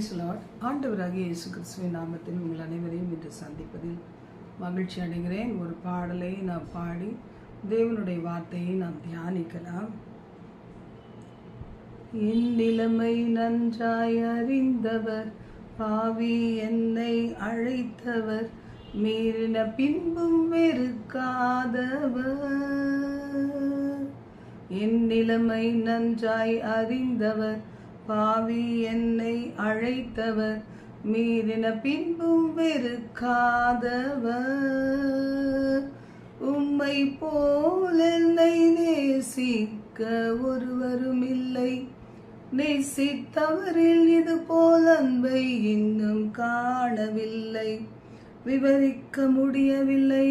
Price Lord ஆண்டவராகிய இயேசு கிறிஸ்துவின் நாமத்தில் உங்கள் அனைவரையும் இன்று சந்திப்பதில் மகிழ்ச்சி அடைகிறேன். ஒரு பாடலை நாம் பாடி தேவனுடைய வார்த்தையை நாம் தியானிக்கலாம். என் நிலைமை நன்றாய் அறிந்தவர் பாவி என்னை அழைத்தவர் மீறின பின்பும் வெறுக்காதவர். என் நிலைமை நன்றாய் அறிந்தவர் பாவி என்னை அழைத்தவர். மீறின பின்பும் வெறுக்காதவர். உம்மை போல் என்னை நேசிக்க ஒருவரும் இல்லை. நேசித்தவரில் இது போல் அன்பை இன்னும் காணவில்லை. விவரிக்க முடியவில்லை.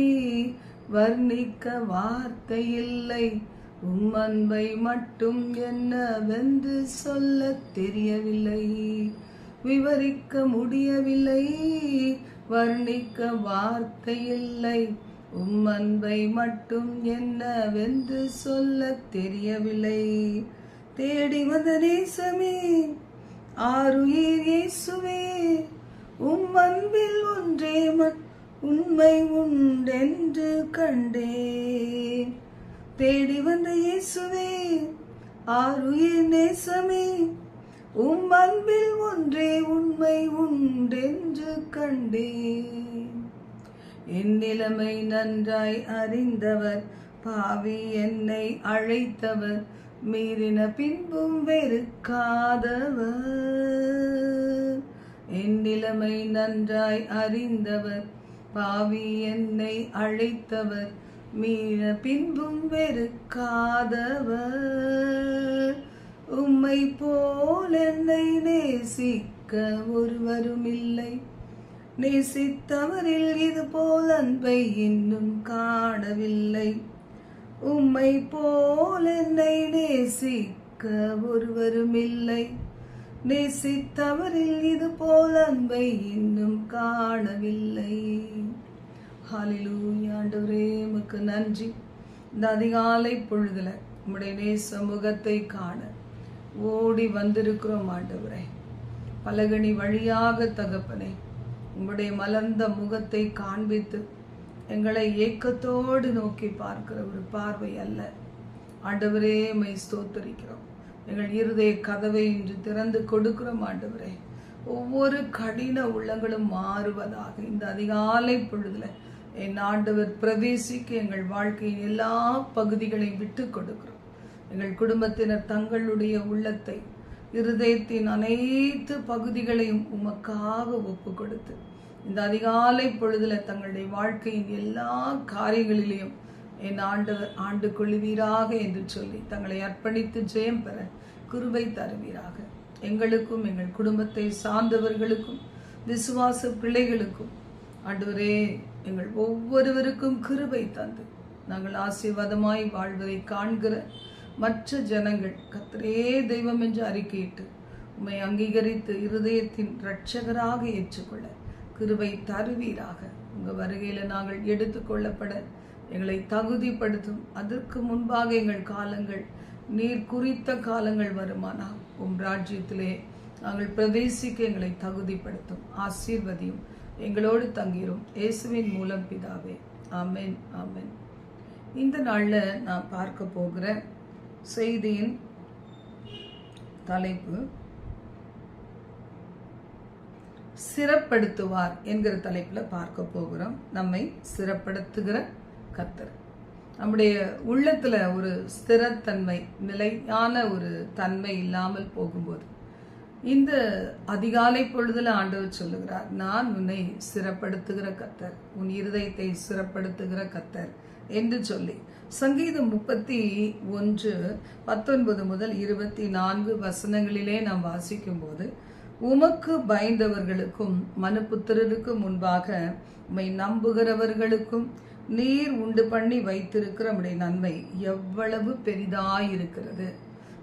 வர்ணிக்க வார்த்தை இல்லை. உம் அன்பை மட்டும் என்னவென்று சொல்ல தெரியவில்லை. விவரிக்க முடியவில்லை. வர்ணிக்க வார்த்தை இல்லை. உம் அன்பை மட்டும் என்னவென்று சொல்ல தெரியவில்லை. தேடி வந்த நேசமே ஆருயிர் இயேசுவே உம் அன்பில் ஒன்றே உண்மை உண்டென்று கண்டேன். தேடி வந்த இயேசுவே ஆறுயிர் நேசமே உம் அன்பில் ஒன்றே உண்மை உண்டென்று கண்டேன். என் நிலைமை நன்றாய் அறிந்தவர் பாவி என்னை அழைத்தவர் மீறின பின்பும் வெறுக்காதவர். என் நிலைமை நன்றாய் அறிந்தவர் பாவி என்னை அழைத்தவர் மீற பின்பும் வெறுக்காதவர். உம்மை போல் என்னை நேசிக்க ஒருவரும் இல்லை. நேசித்தவரில் இது போல் அன்பை இன்னும் காணவில்லை. உம்மை போல் என்னை நேசிக்க ஒருவரும் இல்லை. நேசித்தவரில் இது போல் அன்பை இன்னும் காணவில்லை. ஆண்டவரே உமக்கு நன்றி. இந்த அதிகாலை பொழுதுல உம்முடைய நேச முகத்தை காண ஓடி வந்திருக்கிறோம் ஆண்டவரே. பலகணி வழியாக தகப்பனே உம்முடைய மலர்ந்த முகத்தை காண்பித்து எங்களை ஏக்கத்தோடு நோக்கி பார்க்கிற ஒரு பார்வை அல்ல. ஆண்டவரே மை ஸ்தோத்தரிக்கிறோம். எங்கள் இருதய கதவை இன்று திறந்து கொடுக்கிறோம் ஆண்டவரே. ஒவ்வொரு கடின உள்ளங்களும் மாறுவதாக இந்த அதிகாலை பொழுதுல என் ஆண்டவர் பிரவேசிக்க எங்கள் வாழ்க்கையின் எல்லா பகுதிகளையும் விட்டு கொடுக்கிறோம். எங்கள் குடும்பத்தினர் தங்களுடைய உள்ளத்தை இருதயத்தின் அனைத்து பகுதிகளையும் உமக்காக ஒப்பு கொடுத்து இந்த அதிகாலை பொழுதுல தங்களுடைய வாழ்க்கையின் எல்லா காரியங்களிலையும் என் ஆண்டவர் ஆண்டு கொள்வீராக என்று சொல்லி தங்களை அர்ப்பணித்து ஜெயம் பெற குருவை தருவீராக. எங்களுக்கும் எங்கள் குடும்பத்தை சார்ந்தவர்களுக்கும் விசுவாச பிள்ளைகளுக்கும் ஆண்டவரே எங்கள் ஒவ்வொருவருக்கும் கிருபை தந்து. நாங்கள் ஆசீர்வாதமாய் வாழ்வதை காண்கிற மற்ற ஜனங்கள் கத்திரே தெய்வம் என்று அறிக்கையிட்டு உம்மை அங்கீகரித்து இருதயத்தின் இரட்சகராக ஏற்றுக்கொள்ள கிருபை தருவீராக. உங்க வருகையில நாங்கள் எடுத்துக்கொள்ளப்பட எங்களை தகுதிப்படுத்தும். அதற்கு முன்பாக எங்கள் காலங்கள் நீர் குறித்த காலங்கள் வருமானா? உம் ராஜ்யத்திலே நாங்கள் பிரவேசிக்க எங்களை தகுதிப்படுத்தும். ஆசீர்வதியும் எங்களோடு தங்கிரும் இயேசுவின் மூலம் பிதாவே. ஆமேன் ஆமேன். இந்த நாளில் நான் பார்க்க போகிற செய்தியின் தலைப்பு சிறப்படுத்துவார் என்கிற தலைப்பில் பார்க்க போகிறோம். நம்மை சிறப்படுத்துகிற கத்தர் நம்முடைய உள்ளத்தில் ஒரு ஸ்திரத்தன்மை நிலையான ஒரு தன்மை இல்லாமல் போகும்போது இந்த அதிகாலை பொழுதுல ஆண்டவர் சொல்லுகிறார் நான் உன்னை சிறப்படுத்துகிற கத்தர் உன் இருதயத்தை சிறப்படுத்துகிற கத்தர் என்று சொல்லி. சங்கீதம் முப்பத்தி ஒன்று பத்தொன்பது முதல் இருபத்தி நான்கு வசனங்களிலே நாம் வாசிக்கும் போது உமக்கு பயந்தவர்களுக்கும் மனுப்புத்திரருக்கும் முன்பாக உம்மை நம்புகிறவர்களுக்கும் நீர் உண்டு பண்ணி வைத்திருக்கிற நம்முடைய நன்மை எவ்வளவு பெரிதாயிருக்கிறது.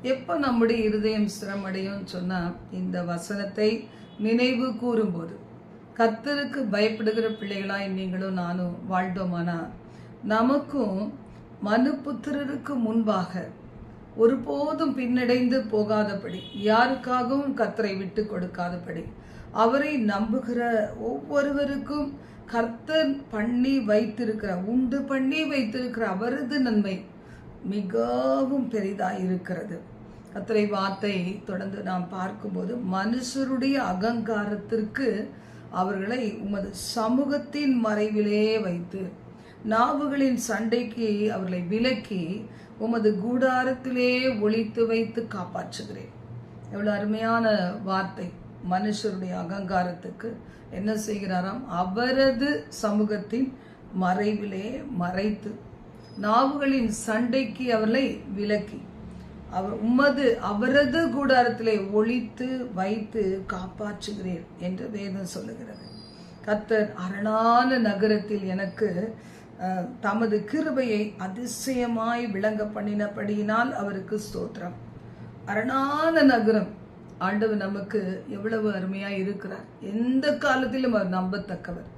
எப்போ நம்முடைய இருதயம் சிரமடையும் சொன்னால் இந்த வசனத்தை நினைவு கூறும்போது. கத்தருக்கு பயப்படுகிற பிள்ளைகளாய் நீங்களும் நானும் வாழ்ந்தோமானா? நமக்கும் மனுப்புத்திரருக்கு முன்பாக ஒருபோதும் பின்னடைந்து போகாதபடி யாருக்காகவும் கத்தரை விட்டு கொடுக்காதபடி அவரை நம்புகிற ஒவ்வொருவருக்கும் கர்த்தர் பண்ணி வைத்திருக்கிற உண்டு பண்ணி வைத்திருக்கிற அவரது நன்மை மிகவும் பெரிதாக இருக்கிறது அத்தனை வார்த்தை தொடர்ந்து நாம் பார்க்கும்போது மனுஷருடைய அகங்காரத்திற்கு அவர்களை உமது சமூகத்தின் மறைவிலே வைத்து நாவுகளின் சண்டைக்கு அவர்களை விலக்கி உமது கூடாரத்திலே ஒழித்து வைத்து காப்பாற்றுகிறேன். எவ்வளவு அருமையான வார்த்தை. மனுஷருடைய அகங்காரத்துக்கு என்ன செய்கிறாராம்? அவரது சமூகத்தின் மறைவிலே மறைத்து நாவுகளின் சண்டைக்கு அவர்களை விலக்கி. அவர் உமது அவரது கூடாரத்திலே ஒழித்து வைத்து காப்பாற்றுகிறேன் என்று வேதம் சொல்லுகிறது. கத்தர் அரணான நகரத்தில் எனக்கு தமது கிருபையை அதிசயமாய் விளங்க பண்ணினபடியினால் அவருக்கு ஸ்தோத்திரம். அரணான நகரம். ஆண்டவர் நமக்கு எவ்வளவு அருமையாக இருக்கிறார். எந்த காலத்திலும் அவர் நம்பத்தக்கவர்.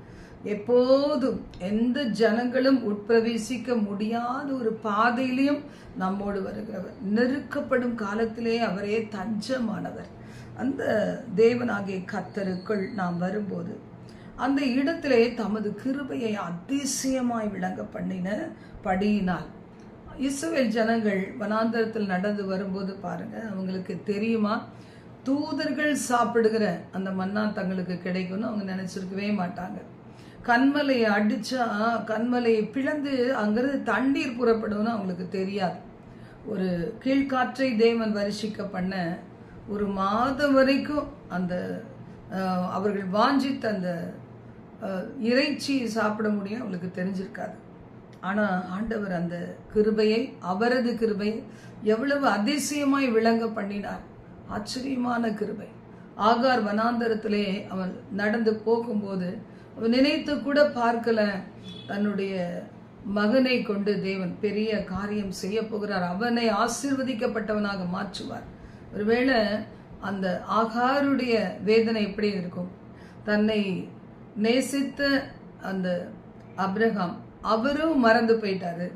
எப்போதும் எந்த ஜனங்களும் உட்பிரவேசிக்க முடியாத ஒரு பாதையிலையும் நம்மோடு வருகிறவர். நெருக்கப்படும் காலத்திலே அவரே தஞ்சமானவர். அந்த தேவனாகிய கத்தருக்குள் நாம் வரும்போது அந்த இடத்திலே தமது கிருபையை அதிசயமாய் விளங்க பண்ணின படியினால் இஸ்ரேல் ஜனங்கள் வனாந்தரத்தில் நடந்து வரும்போது பாருங்க அவங்களுக்கு தெரியுமா? தூதர்கள் சாப்பிடுகிற அந்த மன்னா தங்களுக்கு கிடைக்கும்னு அவங்க நினைச்சிருக்கவே மாட்டாங்க. கண்மலையை அடித்தா கண்மலையை பிளந்து அங்கேருந்து தண்ணீர் புறப்படும்னு அவங்களுக்கு தெரியாது. ஒரு கீழ்காற்றை தேவன் வரிசிக்க பண்ண ஒரு மாதம் வரைக்கும் அந்த அவர்கள் வாஞ்சித்த அந்த இறைச்சி சாப்பிட முடியும் அவங்களுக்கு தெரிஞ்சிருக்காது. ஆனால் ஆண்டவர் அந்த கிருபையை அவரது கிருபை எவ்வளவு அதிசயமாய் விளங்க பண்ணினார். ஆச்சரியமான கிருபை. ஆகார் வனாந்தரத்திலே அவன் நடந்து போகும்போது நினைத்து கூட பார்க்கல. தன்னுடைய மகனை கொண்டு தேவன் பெரிய காரியம் செய்ய போகிறார். அவனை ஆசிர்வதிக்கப்பட்டவனாக மாற்றுவார். ஒருவேளை அந்த ஆகாருடைய வேதனை எப்படி இருக்கும்? தன்னை நேசித்த அந்த அப்ரஹாம் அவரும் மறந்து போயிட்டாரு.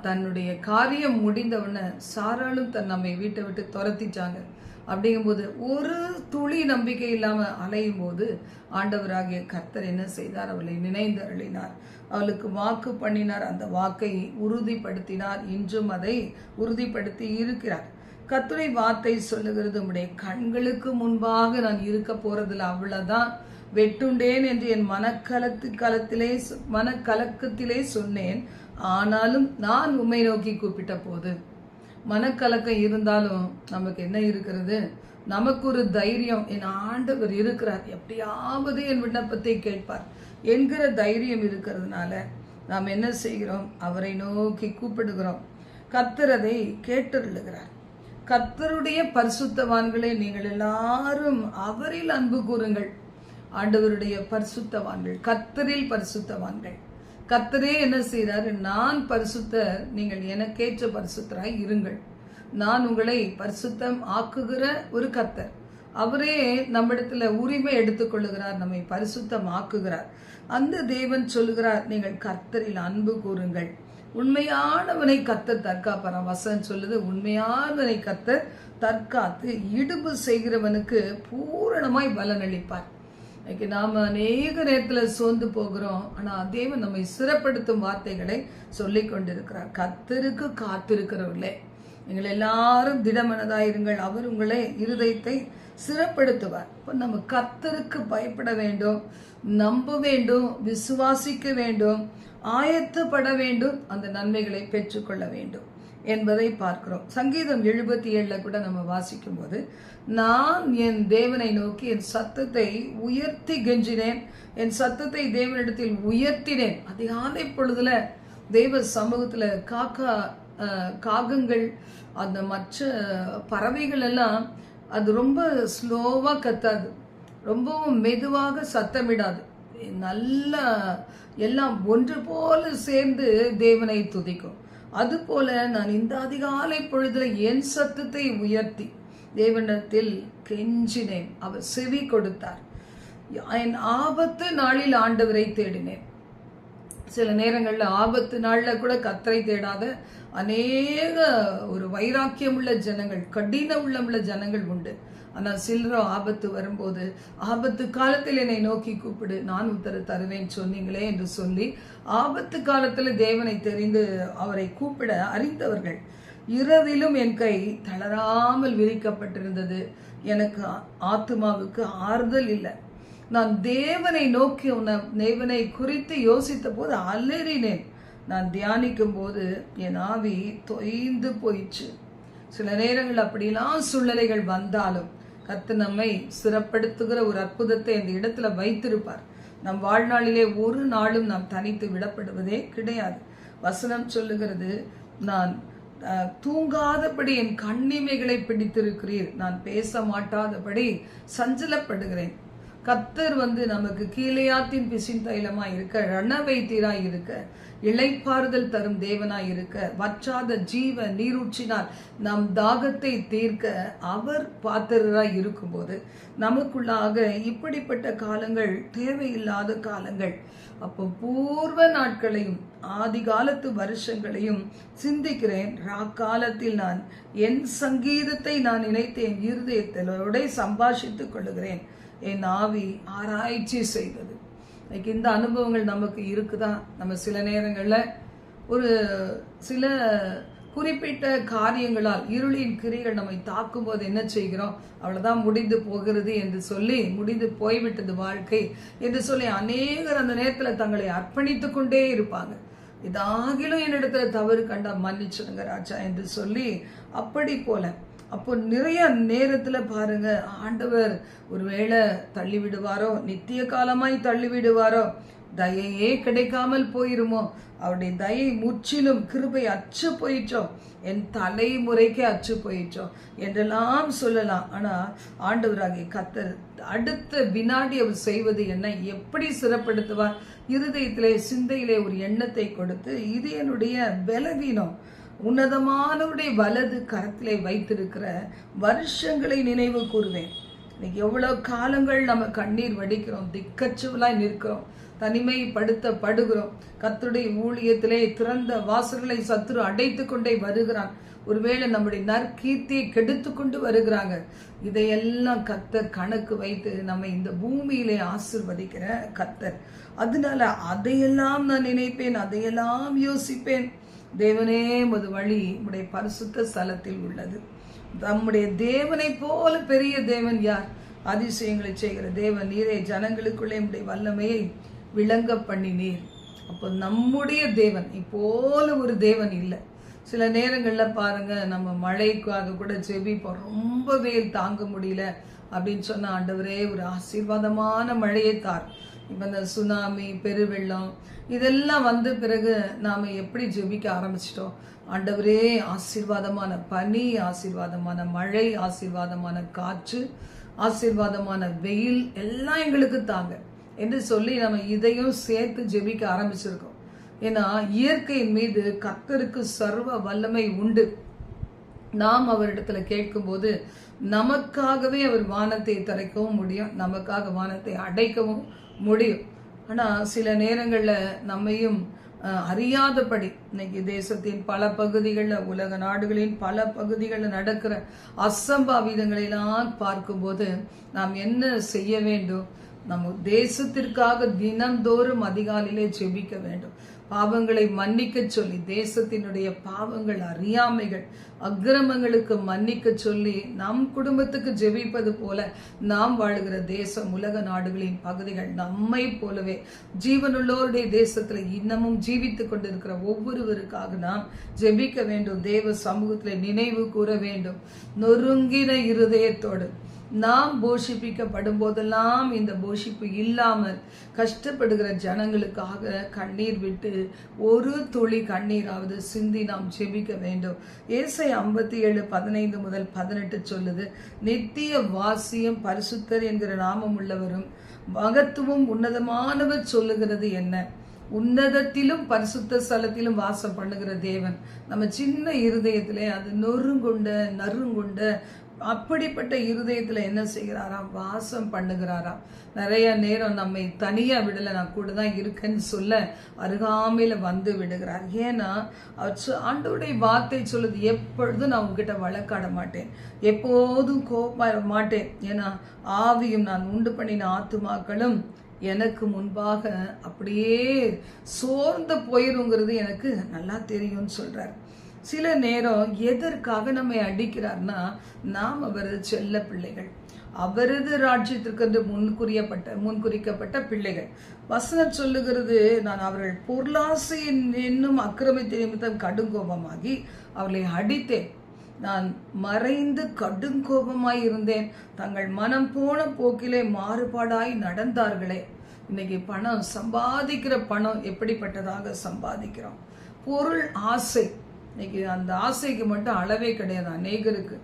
தன்னுடைய காரியம் முடிந்தவன சாராளும் தன் நம்மை வீட்டை விட்டு துரத்திட்டாங்க. அப்படிங்கும்போது ஒரு துளி நம்பிக்கை இல்லாமல் அலையும் போது ஆண்டவராகிய கர்த்தர் என்ன செய்தார்? அவளை நினைந்து அருளினார். அவளுக்கு வாக்கு பண்ணினார். அந்த வாக்கை உறுதிப்படுத்தினார். இன்றும் அதை உறுதிப்படுத்தி இருக்கிறார். கத்துரை வார்த்தை சொல்லுகிறது உடைய கண்களுக்கு முன்பாக நான் இருக்க போறதில்ல. அவ்வளவுதான். வெட்டுண்டேன் என்று என் மனக்கலத்து கலத்திலே சொ- மனக்கலக்கத்திலே சொன்னேன். ஆனாலும் நான் உண்மை நோக்கி கூப்பிட்ட போது மனக்கலக்கம் இருந்தாலும் நமக்கு என்ன இருக்கிறது? நமக்கு ஒரு தைரியம். என் ஆண்டவர் இருக்கிறார். எப்படியாவது என் விண்ணப்பத்தை கேட்பார். என்கிற தைரியம் இருக்கிறதுனால நாம் என்ன செய்கிறோம்? அவரை நோக்கி கூப்பிடுகிறோம். கர்த்தர் அதை கேட்டருளுகிறார். கர்த்தருடைய பரிசுத்தவான்களே நீங்கள் எல்லாரும் அவரில் அன்பு கூறுங்கள். ஆண்டவருடைய பரிசுத்தவான்கள் கத்தரில் பரிசுத்தவான்கள். கத்தரே என்ன செய்கிறாரு நான் பரிசுத்தர் நீங்கள் எனக்கேற்ற பரிசுத்தராய் இருங்கள். நான் உங்களை பரிசுத்தம் ஆக்குகிற ஒரு கத்தர் அவரே நம்மிடத்துல உரிமை எடுத்துக்கொள்ளுகிறார் நம்மை பரிசுத்தம் ஆக்குகிறார். அந்த தேவன் சொல்லுகிறார் நீங்கள் கர்த்தரில் அன்பு கூறுங்கள். உண்மையானவனை கத்த தற்காப்பாராம் வசன் சொல்லுது உண்மையானவனை கத்த தற்காத்து இடுப்பு செய்கிறவனுக்கு பூரணமாய் பலனளிப்பார். இன்னைக்கு நாம அநேக நேரத்துல சோர்ந்து போகிறோம். ஆனா தேவன் நம்மை சிறப்படுத்தும் வார்த்தைகளை சொல்லி கொண்டிருக்கிறார். கத்தருக்கு காத்திருக்கிறவர்களே நீங்கள் எல்லாரும் திடமனதாயிருங்கள் அவர் உங்களை இருதயத்தை சிறப்படுத்துவார். இப்போ நம்ம கத்தருக்கு பயப்பட வேண்டும் நம்ப வேண்டும் விசுவாசிக்க வேண்டும் ஆயத்தப்பட வேண்டும் அந்த நன்மைகளை பெற்றுக்கொள்ள வேண்டும். என்பதை பார்க்கிறோம். சங்கீதம் எழுபத்தி ஏழில் கூட நம்ம வாசிக்கும் போது நான் என் தேவனை நோக்கி என் சத்தத்தை உயர்த்தி கெஞ்சினேன். என் சத்தத்தை தேவனிடத்தில் உயர்த்தினேன். அதிகாலை பொழுதுல தெய்வ சமூகத்துல காக்கா காகங்கள் அந்த மற்ற பறவைகள் எல்லாம் அது ரொம்ப ஸ்லோவாக கத்தாது. ரொம்பவும் மெதுவாக சத்தமிடாது. நல்லா எல்லாம் ஒன்று போல சேர்ந்து தேவனை துதிக்கும். அதுபோல நான் இந்த அதிகாலை பொழுதுல என் சத்தத்தை உயர்த்தி தேவனிடத்தில் கெஞ்சினேன். அவர் செவி கொடுத்தார். என் ஆபத்து நாளில் ஆண்டவரை தேடினேன். சில நேரங்களில் ஆபத்து நாளில் கூட கத்தரை தேடாத அநேக ஒரு வைராக்கியம் உள்ள ஜனங்கள் கடின உள்ளமுள்ள ஜனங்கள் உண்டு. ஆனால் சில்லற ஆபத்து வரும்போது ஆபத்து காலத்தில் என்னை நோக்கி கூப்பிடு நான் உத்தர தருவேன் சொன்னீங்களே என்று சொல்லி ஆபத்து காலத்தில் தேவனை தெரிந்து அவரை கூப்பிட அறிந்தவர்கள். இரவிலும் என் கை தளராமல் விரிக்கப்பட்டிருந்தது. எனக்கு ஆத்மாவுக்கு ஆறுதல் இல்லை. நான் தேவனை நோக்கி உன்னை தேவனை குறித்து யோசித்த போது அலறினேன். நான் தியானிக்கும் போது என் ஆவி தொய்ந்து போயிடுச்சு சில நேரங்கள் அப்படிலாம் சூழ்நிலைகள் வந்தாலும் கத்து நம்மை சிறப்படுத்துகிற ஒரு அற்புதத்தை அந்த இடத்துல வைத்திருப்பார். நம் வாழ்நாளிலே ஒரு நாளும் நாம் தனித்து விடப்படுவதே கிடையாது. வசனம் சொல்லுகிறது நான் தூங்காதபடி என் கண்ணிமைகளை பிடித்திருக்கிறீர். நான் பேச மாட்டாதபடி சஞ்சலப்படுகிறேன். கத்தர் வந்து நமக்கு கீழையாத்தின் பிசின் தைலமா இருக்க ரணவைத்தியராய் இருக்க இளைப்பாறுதல் தரும் தேவனாய் இருக்க வற்றாத ஜீவ நீரூற்றினால் நம் தாகத்தை தீர்க்க அவர் பாத்திரராய் இருக்கும்போது நமக்குள்ளாக இப்படிப்பட்ட காலங்கள் தேவையில்லாத காலங்கள் அப்போ பூர்வ நாட்களையும் ஆதி காலத்து வருஷங்களையும் சிந்திக்கிறேன். ராக்காலத்தில் நான் என் சங்கீதத்தை நான் நினைத்தேன். இருதயத்திலோட சம்பாஷித்துக் கொள்ளுகிறேன். என் ஆவி ஆராய்ச்சி செய்தது. இன்னைக்கு இந்த அனுபவங்கள் நமக்கு இருக்குதா? நம்ம சில நேரங்களில் ஒரு சில குறிப்பிட்ட காரியங்களால் இருளின் கிரிகள் நம்மை தாக்கும் போது என்ன செய்கிறோம்? அவ்வளோதான் முடிந்து போகிறது என்று சொல்லி முடிந்து போய்விட்டது வாழ்க்கை என்று சொல்லி அநேகர் அந்த நேரத்தில் தங்களை அர்ப்பணித்து கொண்டே இருப்பாங்க. இதாகிலும் என்னிடத்துல தவறு கண்டா மன்னிச்சிடுங்க ராஜா என்று சொல்லி அப்படி போல அப்போ நிறைய நேரத்துல பாருங்க ஆண்டவர் ஒருவேளை தள்ளி விடுவாரோ நித்திய காலமாய் தள்ளி விடுவாரோ தயையே கிடைக்காமல் போயிருமோ? அவருடைய தயை முற்றிலும் கிருபை அச்சு போயிற்றோ? என் தலைமுறைக்கே அச்சு போயிற்றோ? என்றெல்லாம் சொல்லலாம். ஆனா ஆண்டவராகிய கத்தர் அடுத்த வினாடி அவர் செய்வது என்ன? எப்படி சிறப்படுத்துவார்? இருதயத்திலே சிந்தையிலே ஒரு எண்ணத்தை கொடுத்து இது என்னுடைய பலவீனம். உன்னதமானவருடைய வலது கரத்திலே வைத்திருக்கிற வருஷங்களை நினைவு கூறுவேன். இன்னைக்கு எவ்வளோ காலங்கள் நம்ம கண்ணீர் வடிக்கிறோம் திக்கச்சுவலாய் நிற்கிறோம் தனிமைப்படுத்தப்படுகிறோம். கத்துடைய ஊழியத்திலே திறந்த வாசல்களை சத்துரு அடைத்து கொண்டே வருகிறான். ஒருவேளை நம்முடைய நற்கீர்த்தியை கெடுத்து கொண்டு வருகிறாங்க. இதையெல்லாம் கத்தர் கணக்கு வைத்து நம்ம இந்த பூமியிலே ஆசிர்வதிக்கிற கத்தர் அதனால அதையெல்லாம் நான் நினைப்பேன் அதையெல்லாம் யோசிப்பேன். தேவனே உமது வழி உம்முடைய பரிசுத்த ஸ்தலத்தில் உள்ளது. நம்முடைய தேவனை போல பெரிய தேவன் யார்? அதிசயங்களை செய்கிற தேவன் நீரே ஜனங்களுக்குள்ளே உடைய வல்லமையை விளங்க பண்ணினீர் அப்போ நம்முடைய தேவன் இப்போல ஒரு தேவன் இல்லை. சில நேரங்களில் பாருங்க நம்ம மழைக்காக கூட ஜெபிப்போம். ரொம்ப வெயில் தாங்க முடியல அப்படின்னு சொன்ன ஆண்டவரே ஒரு ஆசீர்வாதமான மழையை தார். இப்போ இந்த சுனாமி பெருவெள்ளம் இதெல்லாம் வந்த பிறகு நாம் எப்படி ஜெபிக்க ஆரம்பிச்சிட்டோம்? ஆண்டவரே ஆசீர்வாதமான பனி ஆசீர்வாதமான மழை ஆசீர்வாதமான காற்று ஆசீர்வாதமான வெயில் எல்லாம் எங்களுக்கு தாங்க. என்று சொல்லி நம்ம இதையும் சேர்த்து ஜெபிக்க ஆரம்பிச்சிருக்கோம். ஏன்னா இயற்கையின் மீது கத்தருக்கு சர்வ வல்லமை உண்டு. நாம் அவரிடத்துல கேட்கும்போது நமக்காகவே அவர் வானத்தை திறக்கவும் முடியும் நமக்காக வானத்தை அடைக்கவும் முடியும். ஆனால் சில நேரங்களில் நம்மையும் அறியாதபடி இன்னைக்கு தேசத்தின் பல பகுதிகளில் உலக நாடுகளின் பல பகுதிகளில் நடக்கிற அசம்பாவிதங்களெல்லாம் பார்க்கும்போது நாம் என்ன செய்ய வேண்டும்? நம்ம தேசத்திற்காக தினந்தோறும் அதிகாலையிலே ஜெபிக்க வேண்டும். பாவங்களை மன்னிக்க சொல்லி தேசத்தினுடைய பாவங்கள் அறியாமைகள் அக்கிரமங்களுக்கு மன்னிக்க சொல்லி நம் குடும்பத்துக்கு ஜெபிப்பது போல நாம் வாழுகிற தேசம் உலக நாடுகளின் பகுதிகள் நம்மை போலவே. ஜீவனுள்ளோருடைய தேசத்துல இன்னமும் ஜீவித்துக் கொண்டிருக்கிற ஒவ்வொருவருக்காக நாம் ஜெபிக்க வேண்டும். தேவ சமூகத்தில் நினைவு கூற வேண்டும். நொறுங்கின இருதயத்தோடு நாம் போஷிப்பிக்கப்படும் போதெல்லாம் இந்த போஷிப்பு இல்லாமல் கஷ்டப்படுகிற ஜனங்களுக்காக கண்ணீர் விட்டு ஒரு துளி கண்ணீராவது சிந்தி நாம் ஜெபிக்க வேண்டும். ஏசை ஐம்பத்தி ஏழு பதினைந்து முதல் பதினெட்டு சொல்லுது நித்திய வாசியம் பரிசுத்தர் என்கிற நாமம் உள்ளவரும் மகத்துவம் உன்னதமானவர் சொல்லுகிறது என்ன? உன்னதத்திலும் பரிசுத்த ஸ்தலத்திலும் வாசம் பண்ணுகிற தேவன். நம்ம சின்ன இருதயத்திலே அது நொறுங்குண்ட நறுங்குண்ட அப்படிப்பட்ட இருதயத்தில் என்ன செய்கிறாராம்? வாசம் பண்ணுகிறாராம். நிறைய நேரம் நம்மை தனியாக விடலை நான் கூட தான் இருக்கேன்னு சொல்ல அருகாமையில் வந்து விடுகிறார். ஏன்னா அவர் சொ- வார்த்தை சொல்லுது எப்பொழுதும் நான் உங்ககிட்ட வழக்காட மாட்டேன். எப்போதும் கோபமா மாட்டேன். ஏன்னா ஆவியும் நான் உண்டு பண்ணின ஆத்துமாக்களும் எனக்கு முன்பாக அப்படியே சோர்ந்து போயிருங்கிறது எனக்கு நல்லா தெரியும்னு சொல்கிறார் சில நேரம் எதற்காக நம்மை அடிக்கிறார்னா நாம் அவரது செல்ல பிள்ளைகள். அவரது ராஜ்யத்திற்கென்று முன்குறியப்பட்ட முன்குறிக்கப்பட்ட பிள்ளைகள். வசனம் சொல்லுகிறது நான் அவர்கள் பொருளாசையின் என்னும் அக்கிரமத்தை நிமித்தம் கடுங்கோபமாகி அவர்களை அடித்தேன். நான் மறைந்து கடுங்கோபமாய் இருந்தேன். தங்கள் மனம் போன போக்கிலே மாறுபாடாய் நடந்தார்களே. இன்னைக்கு பணம் சம்பாதிக்கிற பணம் எப்படிப்பட்டதாக சம்பாதிக்கிறோம்? பொருள் ஆசை. இன்னைக்கு அந்த ஆசைக்கு மட்டும் அளவே கிடையாது. அநேகருக்கு.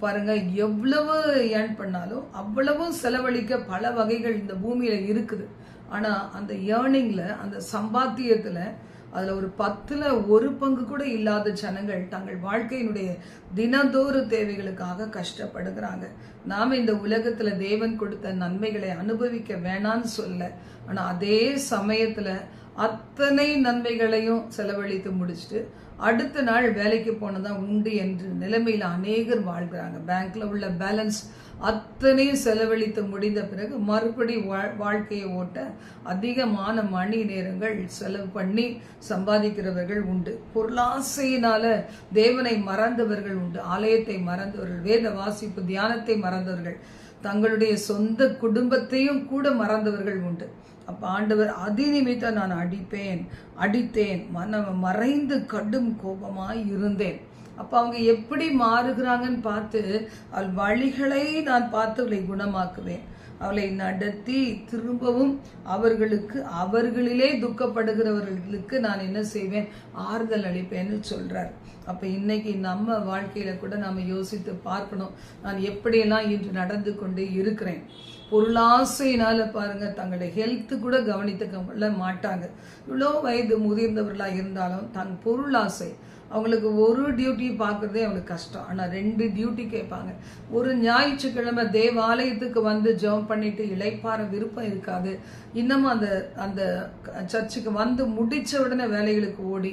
பாருங்க எவ்வளவு ஏர்ன் பண்ணாலும் அவ்வளவும் செலவழிக்க பல வகைகள் இந்த பூமியில இருக்குது. ஆனா அந்த ஏர்னிங்ல அந்த சம்பாத்தியத்துல அதுல ஒரு பத்துல ஒரு பங்கு கூட இல்லாத ஜனங்கள் தங்கள் வாழ்க்கையினுடைய தினந்தோறு தேவைகளுக்காக கஷ்டப்படுகிறாங்க. நாம இந்த உலகத்துல தேவன் கொடுத்த நன்மைகளை அனுபவிக்க வேணான்னு சொல்ல ஆனா அதே சமயத்துல அத்தனை நன்மைகளையும் செலவழித்து முடிச்சுட்டு அடுத்த நாள் வேலைக்கு போனதான் உண்டு என்று நிலைமையில் அநேகர் வாழ்கிறாங்க. பேங்க்ல உள்ள பேலன்ஸ் அத்தனையும் செலவழித்து முடிந்த பிறகு மறுபடி வா- வாழ்க்கையை ஓட்ட அதிகமான மணி நேரங்கள் செலவு பண்ணி சம்பாதிக்கிறவர்கள் உண்டு. பொருளாசையினால தேவனை மறந்தவர்கள் உண்டு. ஆலயத்தை மறந்தவர்கள் வேத வாசிப்பு தியானத்தை மறந்தவர்கள் தங்களுடைய சொந்த குடும்பத்தையும் கூட மறந்தவர்கள் உண்டு. அப்ப ஆண்டவர் அதிநிமித்த நான் அடிப்பேன் அடித்தேன் மன மறைந்து கடும் கோபமாய் இருந்தேன். அப்ப அவங்க எப்படி மாறுகிறாங்கன்னு பார்த்து அவள் வழிகளை நான் பார்த்து அவளை குணமாக்குவேன். அவளை நடத்தி திரும்பவும் அவர்களுக்கு அவர்களிலே துக்கப்படுகிறவர்களுக்கு நான் என்ன செய்வேன்? ஆறுதல் அளிப்பேன்னு சொல்றார். அப்ப இன்னைக்கு நம்ம வாழ்க்கையில கூட நாம யோசித்து பார்க்கணும். நான் எப்படியெல்லாம் இன்று நடந்து கொண்டு இருக்கிறேன்? பொருளாசையினால பாருங்க தங்களுடைய ஹெல்த்து கூட கவனித்துக்க மாட்டாங்க. இவ்வளோ வயது முதிர்ந்தவர்களாக இருந்தாலும் தன் பொருளாசை அவங்களுக்கு ஒரு டியூட்டி பார்க்குறதே அவங்களுக்கு கஷ்டம். ஆனால் ரெண்டு டியூட்டி கேட்பாங்க. ஒரு ஞாயிற்றுக்கிழமை தேவாலயத்துக்கு வந்து ஜெபம் பண்ணிட்டு இளைப்பாற விருப்பம் இருக்காது. இன்னமும் அந்த அந்த சர்ச்சுக்கு வந்து முடித்த உடனே வேலைகளுக்கு ஓடி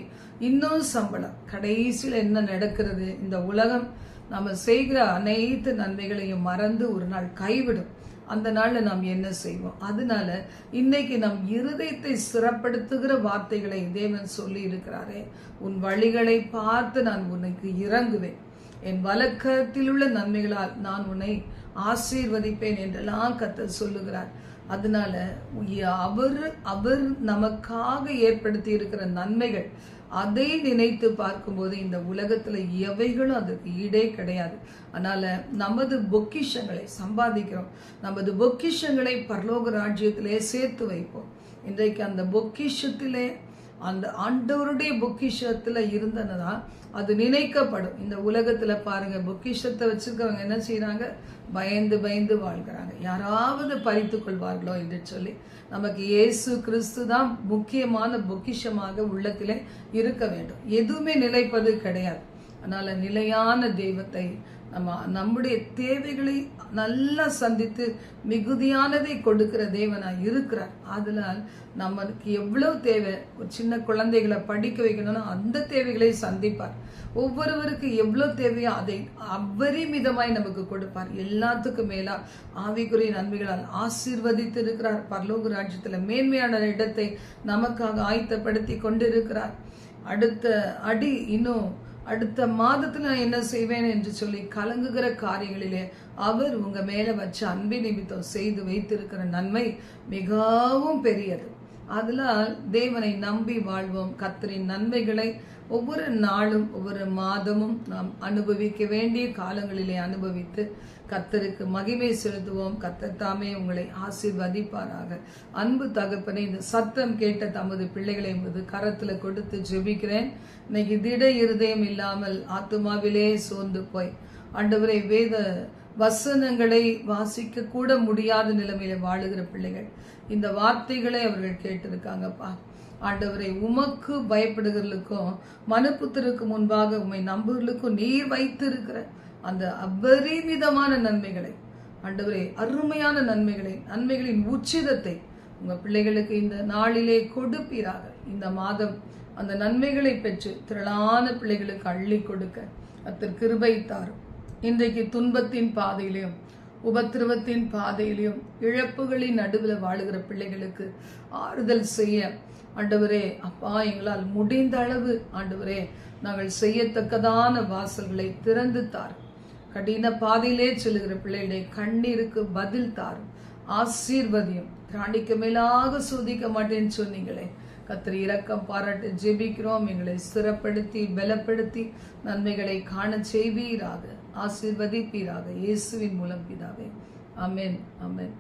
இன்னும் சம்பளம். கடைசியில் என்ன நடக்கிறது? இந்த உலகம் நம்ம செய்கிற அனைத்து நன்மைகளையும் மறந்து ஒரு நாள் கைவிடும். அந்த நாளில் நாம் என்ன செய்வோம்? அதனால இன்னைக்கு நம் இருதயத்தை சிறப்படுத்துகிற வார்த்தைகளை தேவன் சொல்லி இருக்கிறாரே உன் வழிகளை பார்த்து நான் உனக்கு இறங்குவேன். என் வழக்கத்தில் உள்ள நன்மைகளால் நான் உன்னை ஆசீர்வதிப்பேன் என்றெல்லாம் கத்தர் சொல்லுகிறார். அதனால அவர் அவர் நமக்காக ஏற்படுத்தி இருக்கிற நன்மைகள் அதை நினைத்து பார்க்கும்போது இந்த உலகத்துல எவைகளும் அதற்கு ஈடே கிடையாது. அதனால நமது பொக்கிஷங்களை சம்பாதிக்கிறோம். நமது பொக்கிஷங்களை பரலோக ராஜ்யத்திலே சேர்த்து வைப்போம். இன்றைக்கு அந்த பொக்கிஷத்திலே அந்த ஆண்டவருடைய பொக்கிஷத்துல இருந்ததுனா அது நினைக்கப்படும். இந்த உலகத்துல பாருங்க பொக்கிஷத்தை வச்சிருக்கவங்க என்ன செய்கிறாங்க பயந்து பயந்து வாழ்கிறாங்க. யாராவது பறித்து கொள்வார்களோ என்று சொல்லி நமக்கு இயேசு கிறிஸ்து தான் முக்கியமான பொக்கிஷமாக உள்ளத்திலே இருக்க வேண்டும். எதுவுமே நிலைப்பது கிடையாது. அதனால நிலையான தெய்வத்தை நம்ம நம்முடைய தேவைகளை நல்லா சந்தித்து மிகுதியானதை கொடுக்கிற தேவனா இருக்கிறார். அதனால் நமக்கு எவ்வளவு தேவை? ஒரு சின்ன குழந்தைகளை படிக்க வைக்கணும்னா அந்த தேவைகளை சந்திப்பார். ஒவ்வொருவருக்கு எவ்வளவு தேவையோ அதை அபரிமிதமாய் நமக்கு கொடுப்பார். எல்லாத்துக்கும் மேலா ஆவிக்குரிய நன்மைகளால் ஆசீர்வதித்து இருக்கிறார் பரலோக ராஜ்யத்துல மேன்மையான இடத்தை நமக்காக ஆயத்தப்படுத்தி கொண்டிருக்கிறார். அடுத்த அடி இன்னும் அடுத்த மாதத்துல நான் என்ன செய்வேன் என்று சொல்லி கலங்குகிற காரியங்களிலே அவர் உங்க மேல வச்ச அன்பை நிமித்தம் செய்து வைத்திருக்கிற நன்மை மிகவும் பெரியது. அதனால் தேவனை நம்பி வாழ்வோம். கத்தரின் நன்மைகளை ஒவ்வொரு நாளும் ஒவ்வொரு மாதமும் நாம் அனுபவிக்க வேண்டிய காலங்களிலே அனுபவித்து கத்தருக்கு மகிமை செலுத்துவோம். கத்தத்தாமே உங்களை ஆசீர்வதிப்பாராக. அன்பு தகப்பனை இந்த சத்தம் கேட்ட தமது பிள்ளைகளை உமது கரத்துல கொடுத்து ஜெபிக்கிறேன். இன்னைக்கு திட இருதயம் இல்லாமல் ஆத்துமாவிலே சோர்ந்து போய். ஆண்டவரை வேத வசனங்களை வாசிக்க கூட முடியாத நிலைமையில வாழுகிற பிள்ளைகள் இந்த வார்த்தைகளை அவர்கள் கேட்டிருக்காங்கப்பா. ஆண்டவரை உமக்கு பயப்படுகிறதுக்கும் மனுப்புத்தருக்கு முன்பாக உம்மை நம்புகளுக்கும் நீர் வைத்திருக்கிற அந்த அபரிமிதமான நன்மைகளை ஆண்டவரே அருமையான நன்மைகளை நன்மைகளின் உச்சிதத்தை உங்கள் பிள்ளைகளுக்கு இந்த நாளிலே கொடுப்பீராக. இந்த மாதம் அந்த நன்மைகளை பெற்று திரளான பிள்ளைகளுக்கு அள்ளி கொடுக்க கத்தர் கிருபை தாரும். இன்றைக்கு துன்பத்தின் பாதையிலையும் உபத்திரவத்தின் பாதையிலையும் இழப்புகளின் நடுவில் வாழுகிற பிள்ளைகளுக்கு ஆறுதல் செய்ய ஆண்டவரே அப்பா எங்களால் முடிந்த அளவு ஆண்டவரே நாங்கள் செய்யத்தக்கதான வாசல்களை திறந்து தார் கடின பாதையிலே செல்லுகிற பிள்ளைகளுடைய கண்ணீருக்கு பதில் தாரும். ஆசீர்வதியும். திராணிக்கு மேலாக சோதிக்க மாட்டேன்னு சொன்னீங்களே. கத்திரி இரக்கம் பாராட்டு ஜெபிக்கிறோம். எங்களை ஸ்திரப்படுத்தி பலப்படுத்தி நன்மைகளை காண செய்வீராக. ஆசீர்வதிப்பீராக. இயேசுவின் மூலம் பிதாவே. அமேன் அமேன்